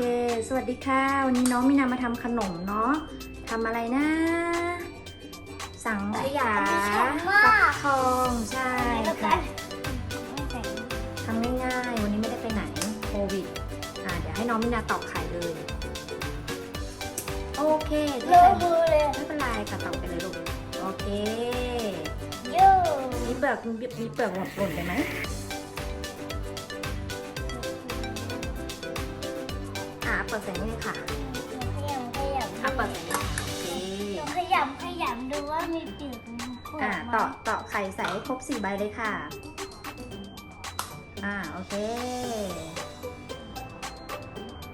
เคสวัสดีค่ะ วันนี้น้องมินามาทำขนมเนาะทำอะไรนะ สังขยาฟักทองใช่ค่ะทำง่ายๆ วันนี้ไม่ได้ไปไหนโควิด อ่าเดี๋ยวให้น้องมินาตอกไข่เลย โอเคเลถ้าอะใส่มือเลยไม่เป็นไรค่ะตอกไปเลยลูก โอเคโย่มีเปลือกมีเปลือกหล่นไปไหม เปิดใส่นี่เลยค่ะขยำขยำอะเปิดใส่นี่โอเคหนูขยำขยำดูว่ามีปีกมีขวดอ่าไหมต่อต่อไข่ใส่ให้ครบสี่ใบเลยค่ะ อ่าโอเค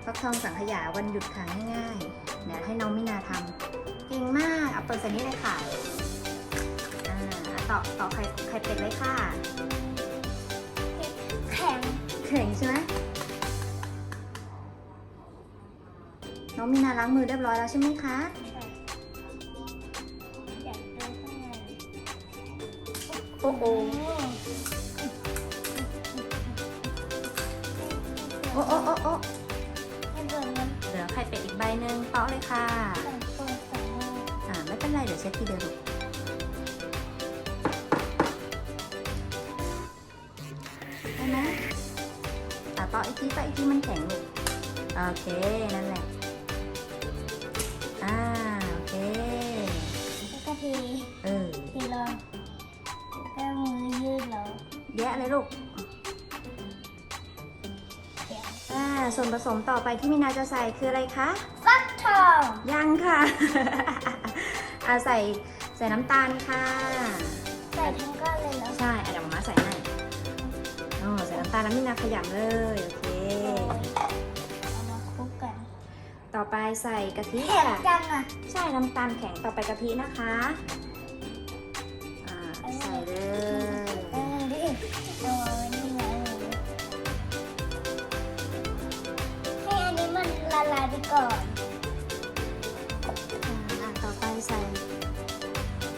ฟักทองสังขยาวันหยุดค่ะง่ายๆเดี๋ยวให้น้องมินาทำเก่งมากเอาเปิดใส่นี่เลยค่ะอ่าต่อต่อไข่ไข่เป็ดเลยค่ะ แข็งแข็งใช่ไหม องมินาล้างมือเรียบร้อยแล้วใช่ไหมคะอยากดูข้างในโอ้โหโอ้โอ้โอ้โอ้ให้เบิร์มันเหลือไข่เป็ดอีกใบหนึ่งเปาะเลยค่ะใส่เปิดใส่หม้ออ่า ไม่เป็นไร เดี๋ยวเช็ดทีเดียวลูกได้ไหมอะเปาะอีกทีเปาะอีกทีมันแข็งลูก โอเค นั่นแหละ ทีเออทีลงแล้วก็มือยืดแล้วแยะเลยลูกเขียนอ่าส่วนผสมต่อไปที่มินาจะใส่คืออะไรคะฟักทองยังค่ะอ่าใส่ใส่น้ำตาลค่ะ ใส่ทั้งก้อนเลยแล้วใช่อะเดี๋ยวมาม่าใส่ให้โอ้ใส่น้ำตาลแล้วมินาขยำเลยโอเค ต่อไปใส่กะทิแข็งค่ะจังอะใช่น้ำตาลแข็งต่อไปกะทินะคะอ่าใส่เลยเออดิเอาไว้นี่นะให้อันนี้มันละลายไปก่อนอ่าต่อไปใส่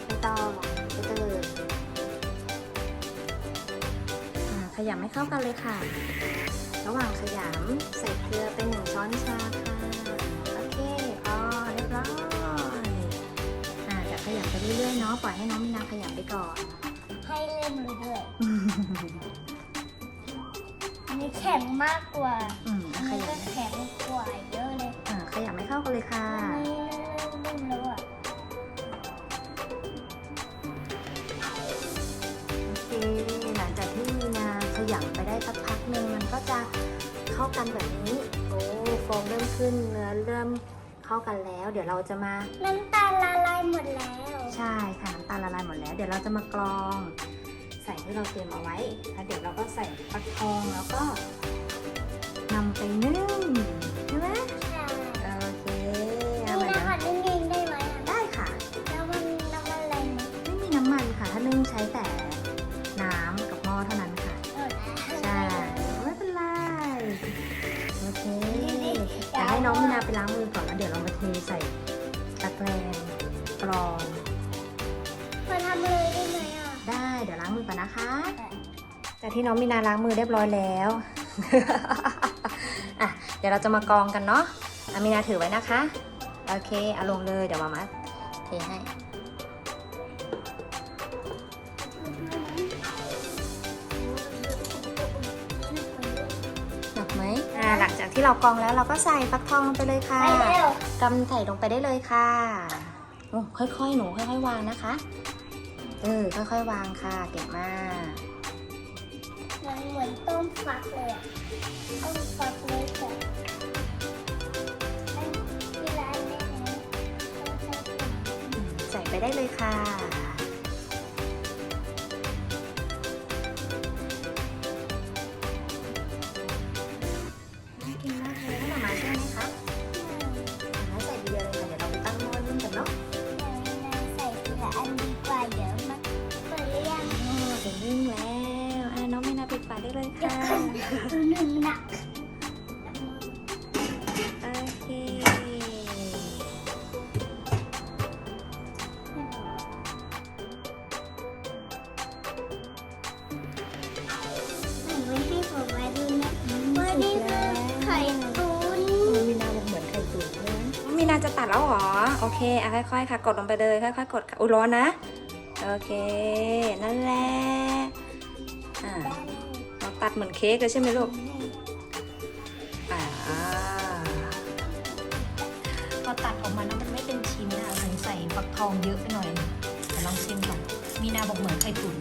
ใบตองใบเตยอ่าขยำให้เข้ากันเลยค่ะ ระหว่างขยำใส่เกลือเป็นหนึ่งช้อนชาค่ะ ปล่อยให้น้องมีนาขยำไปก่อน ให้เล่นมือด้วยอันนี้แข็งมากกว่าอืมอันขนี้ก็ยำแข็งกว่าเยอะเลยอ่าขยำให้เข้ากันเลยค่ะ อันนี้เริ่มนิ่มแล้วอะโอเค หลังจากที่มีนาขยำไปได้สักพักหนึ่งมันก็จะเข้ากันแบบนี้ โอ้ฟองเริ่มขึ้นเนื้อเริ่มเข้ากันแล้ว เดี๋ยวเราจะมาน้ำตาลละลายหมดาลละลายหมดแล้ว เดี๋ยวเราจะมากรอง ใส่ที่เราเตรียมเอาไว้ แล้วเดี๋ยวเราก็ใส่ฟักทองแล้วก็นำไปนึ่งใช่ไหมใช่โอเคนี่เอามานะเดี๋ยวคะนึ่งเองได้ไหมอะได้ค่ะ แล้วมันน้ำมันอะไรไหมไม่มีน้ำมันค่ะ ถ้านึ่งใช้แต่น้ำกับหม้อเท่านั้นค่ะเออใช่ไม่เป็นไรโอเคเดี๋ยวให้น้องมินาไปล้างมือก่อนแล้วเดี๋ยวเรามาเทใส่ตะแกรงกรองมา ทำเลยได้ไหมอะ ได้เดี๋ยวล้างมือก่อนนะคะ จากที่น้องมินาล้างมือเรียบร้อยแล้วอะเดี๋ยวเราจะมากรองกันเนาะอามินาถือไว้นะคะ โอเคเอาลงเลยเดี๋ยวมามาเทให้หนักไหมอ่าหลังจากที่เรากรองแล้วเราก็ใส่ฟักทองลงไปเลยค่ะไปเร็ว กำใส่ลงไปได้เลยค่ะโอ้ค่อยๆ หนูค่อยๆ วางนะคะ เออ ค่อยๆ วางค่ะ เก่งมาก มันเหมือนต้มฟักเลยอะต้มฟักเลยค่ะอันเวลาอันนี้นะต้องใช้ถุงใส่ไปได้เลยค่ะ ดักไม่ให้ผมมาดูนะวันนี้คือไข่ตุ๋นมีนาเหมือนไข่ตุ๋นนะมีนาจะตัดแล้วเหรอ โอเคอะค่อยๆค่ะ กดลงไปเลยค่อยๆกดค่อุ้ยร้อนนะ โอเค นั่นแหละ อ่าตัดเหมือนเค้กเลยใช่ไหมลูก พอตัดออกมาแล้วมันไม่เป็นชิ้นอะเหมือนใส่ฟักทองเยอะไปหน่อยแต่ลองชิมก่อนมีนาบอกเหมือนไข่ตุ๋น